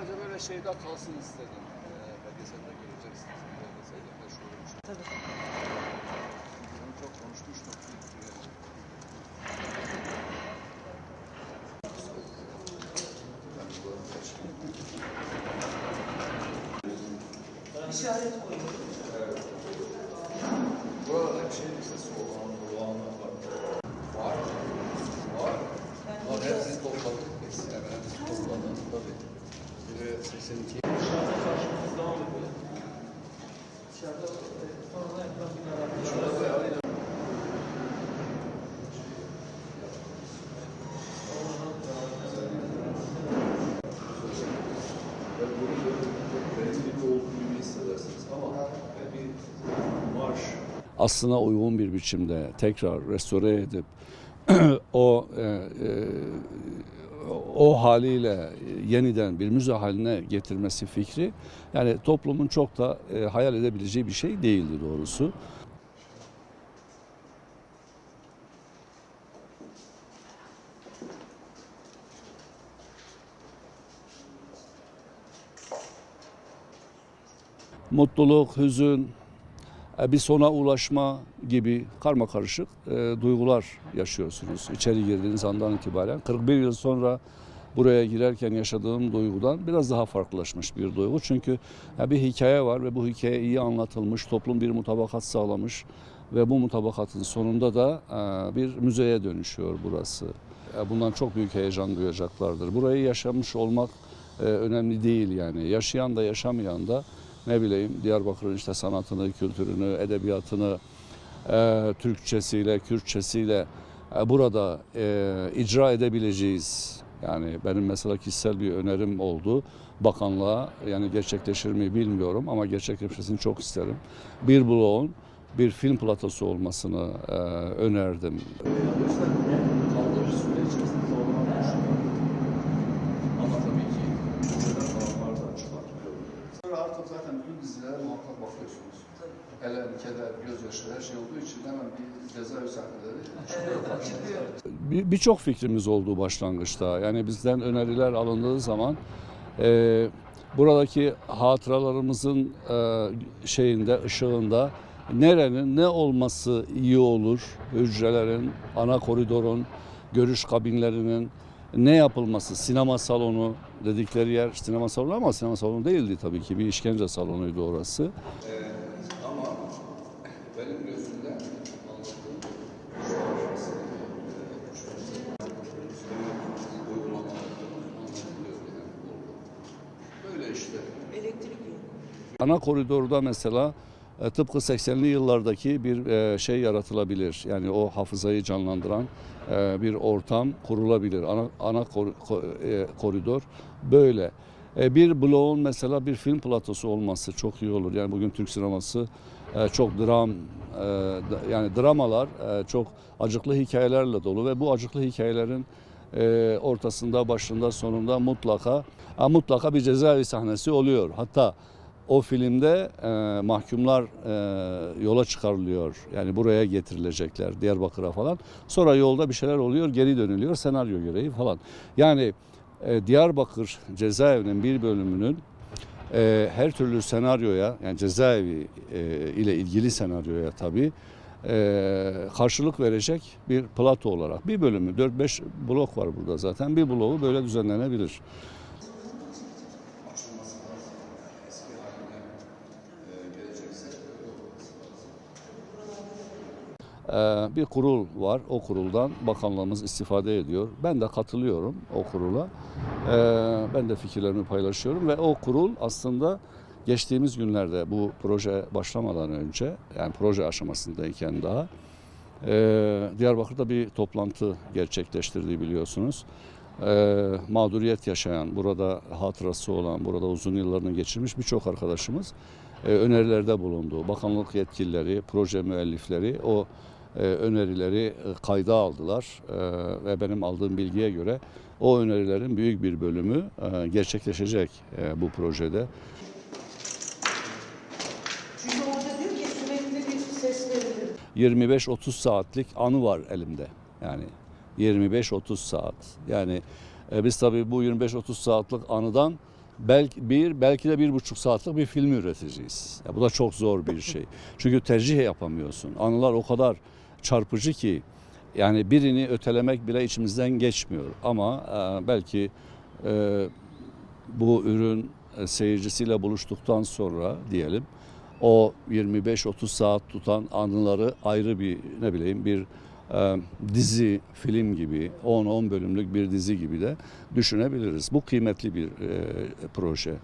sadece böyle şeyde kalsın istedim. Ee, belgeselde göreceksiniz. Belgeselde meşhur olmuş. Tabii. Bunu çok konuşmuştuk. İşaret koyduk. Burada bir şey listesi olan olanlar var. Var. Var. Yani Var. burada- Hepsini topladık biz. Yani hepsini topladık tabii. Biri 82. Dışarıda çalışmamız devam ediyor. Dışarıda aslına uygun bir biçimde tekrar restore edip o e, e, o haliyle yeniden bir müze haline getirmesi fikri yani toplumun çok da e, hayal edebileceği bir şey değildi doğrusu. Mutluluk, hüzün, e, bir sona ulaşma gibi karma karışık e, duygular yaşıyorsunuz içeri girdiğiniz andan itibaren. 41 yıl sonra buraya girerken yaşadığım duygudan biraz daha farklılaşmış bir duygu. Çünkü ya bir hikaye var ve bu hikaye iyi anlatılmış, toplum bir mutabakat sağlamış ve bu mutabakatın sonunda da e, bir müzeye dönüşüyor burası. E, Bundan çok büyük heyecan duyacaklardır. Burayı yaşamış olmak e, önemli değil yani. Yaşayan da yaşamayan da ne bileyim Diyarbakır'ın işte sanatını, kültürünü, edebiyatını, e, Türkçesiyle, Kürtçesiyle e, burada e, icra edebileceğiz. Yani benim mesela kişisel bir önerim oldu bakanlığa. Yani gerçekleşir mi bilmiyorum ama gerçekleşmesini çok isterim. Bir bloğun bir film platosu olmasını e, önerdim. Ama tabii ki müzeler falanlar da çıkartılıyor. Sonra artık zaten bütün dizilere muhakkak bakıyorsunuz. Elem, keder, gözyaşı her şey olduğu için hemen bir cezaevi sahneleri karşınıza. Bir- Birçok fikrimiz oldu başlangıçta. Yani bizden öneriler alındığı zaman e, buradaki hatıralarımızın e, şeyinde, ışığında nerenin ne olması iyi olur? Hücrelerin, ana koridorun, görüş kabinlerinin ne yapılması? Sinema salonu dedikleri yer sinema salonu ama sinema salonu değildi tabii ki. Bir işkence salonuydu orası. Ana koridorda mesela e, tıpkı 80'li yıllardaki bir e, şey yaratılabilir. Yani o hafızayı canlandıran e, bir ortam kurulabilir. Ana, ana kor- ko- e, koridor böyle. E, Bir bloğun mesela bir film platosu olması çok iyi olur. Yani bugün Türk sineması e, çok dram, e, yani dramalar e, çok acıklı hikayelerle dolu ve bu acıklı hikayelerin e, ortasında, başında, sonunda mutlaka mutlaka bir cezaevi sahnesi oluyor. Hatta o filmde e, mahkumlar e, yola çıkarılıyor. Yani buraya getirilecekler Diyarbakır'a falan. Sonra yolda bir şeyler oluyor, geri dönülüyor senaryo gereği falan. Yani e, Diyarbakır cezaevinin bir bölümünün e, her türlü senaryoya yani cezaevi e, ile ilgili senaryoya tabii e, karşılık verecek bir plato olarak bir bölümü 4-5 blok var burada zaten bir bloğu böyle düzenlenebilir. açılması lazım. Eski haline e, gelecekse öyle olması lazım. Ee, bir kurul var. O kuruldan bakanlığımız istifade ediyor. Ben de katılıyorum o kurula. Ee, ben de fikirlerimi paylaşıyorum ve o kurul aslında geçtiğimiz günlerde bu proje başlamadan önce yani proje aşamasındayken daha e, Diyarbakır'da bir toplantı gerçekleştirdiği biliyorsunuz. Ee, mağduriyet yaşayan, burada hatırası olan, burada uzun yıllarını geçirmiş birçok arkadaşımız e, önerilerde bulundu. Bakanlık yetkilileri, proje müellifleri o e, önerileri e, kayda aldılar E, ve benim aldığım bilgiye göre o önerilerin büyük bir bölümü e, gerçekleşecek e, bu projede. Çünkü orada diyor ki sürekli bir ses verilir. 25-30 saatlik anı var elimde. Yani 25-30 saat. Yani e, biz tabii bu 25-30 saatlik anıdan belki bir belki de bir buçuk saatlik bir film üreteceğiz. Ya bu da çok zor bir şey. Çünkü tercih yapamıyorsun. Anılar o kadar çarpıcı ki yani birini ötelemek bile içimizden geçmiyor. Ama e, belki e, bu ürün e, seyircisiyle buluştuktan sonra diyelim o 25-30 saat tutan anıları ayrı bir ne bileyim bir e, dizi, film gibi 10-10 bölümlük bir dizi gibi de düşünebiliriz. Bu kıymetli bir e, proje.